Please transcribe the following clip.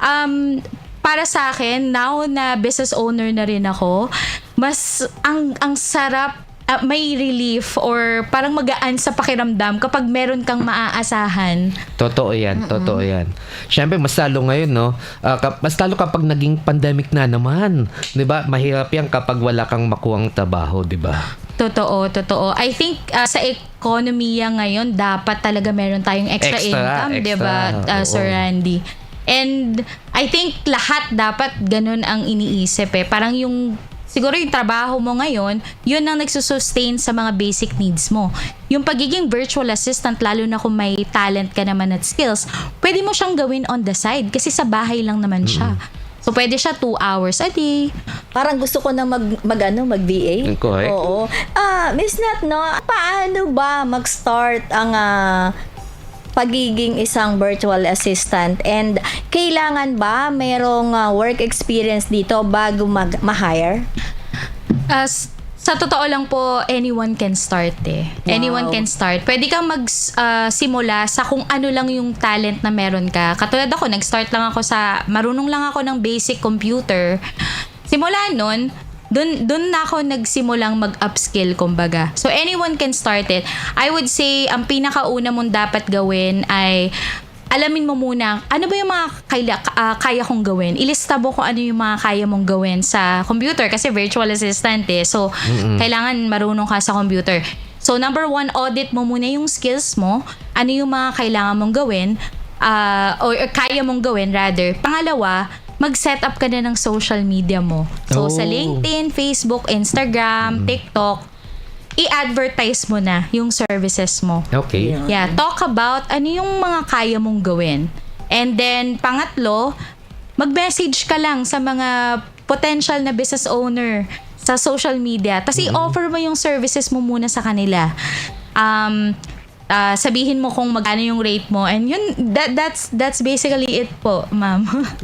um, para sa akin, now na business owner na rin ako, mas ang ang sarap ah, may relief or parang magaan sa pakiramdam kapag meron kang maaasahan. Totoo yan, totoo yan. Siyempre, mas lalo ngayon, no? Kap- mas lalo kapag naging pandemic na naman. Di ba? Mahirap yan kapag wala kang makuhang trabaho, di ba? Totoo, totoo. I think ah, sa ekonomiya ngayon, dapat talaga meron tayong extra, Extra, income. 'di ba, ah, Sir. Randy? And I think lahat dapat ganun ang iniisip eh. Parang yung siguro yung trabaho mo ngayon, yun ang nagsusustain sa mga basic needs mo. Yung pagiging virtual assistant, lalo na kung may talent ka naman at skills, pwede mo siyang gawin on the side kasi sa bahay lang naman siya. So, pwede siya 2 hours a day. Parang gusto ko na mag, mag ano, mag VA. Correct. Oo. Ah, Miss Nat, no, paano ba mag-start ang ah, pagiging isang virtual assistant and kailangan ba merong ah, work experience dito bago mag ma-hire? As sa totoo lang po, anyone can start eh. Anyone Wow. can start. Pwede kang magsimula sa kung ano lang yung talent na meron ka. Katulad ako, nag-start lang ako sa, marunong lang ako ng basic computer. Simula nun, dun, dun na ako nagsimulang mag-upskill, kumbaga. So, anyone can start it. I would say, ang pinakauna mong dapat gawin ay alamin mo muna, ano ba yung mga kaya, ah, kaya kong gawin? Ilista mo kung ano yung mga kaya mong gawin sa computer kasi virtual assistant eh. So, kailangan marunong ka sa computer. So, number one, audit mo muna yung skills mo. Ano yung mga kailangan mong gawin ah, or, or kaya mong gawin rather. Pangalawa, mag-set up ka na ng social media mo. So, sa Oh. LinkedIn, Facebook, Instagram, TikTok, i-advertise mo na yung services mo. Okay. Yeah, talk about ano yung mga kaya mong gawin. And then, pangatlo, mag-message ka lang sa mga potential na business owner sa social media. Tapos i-offer mo yung services mo muna sa kanila. Um, ah, sabihin mo kung magkano yung rate mo. And yun, that, that's, that's basically it po, ma'am.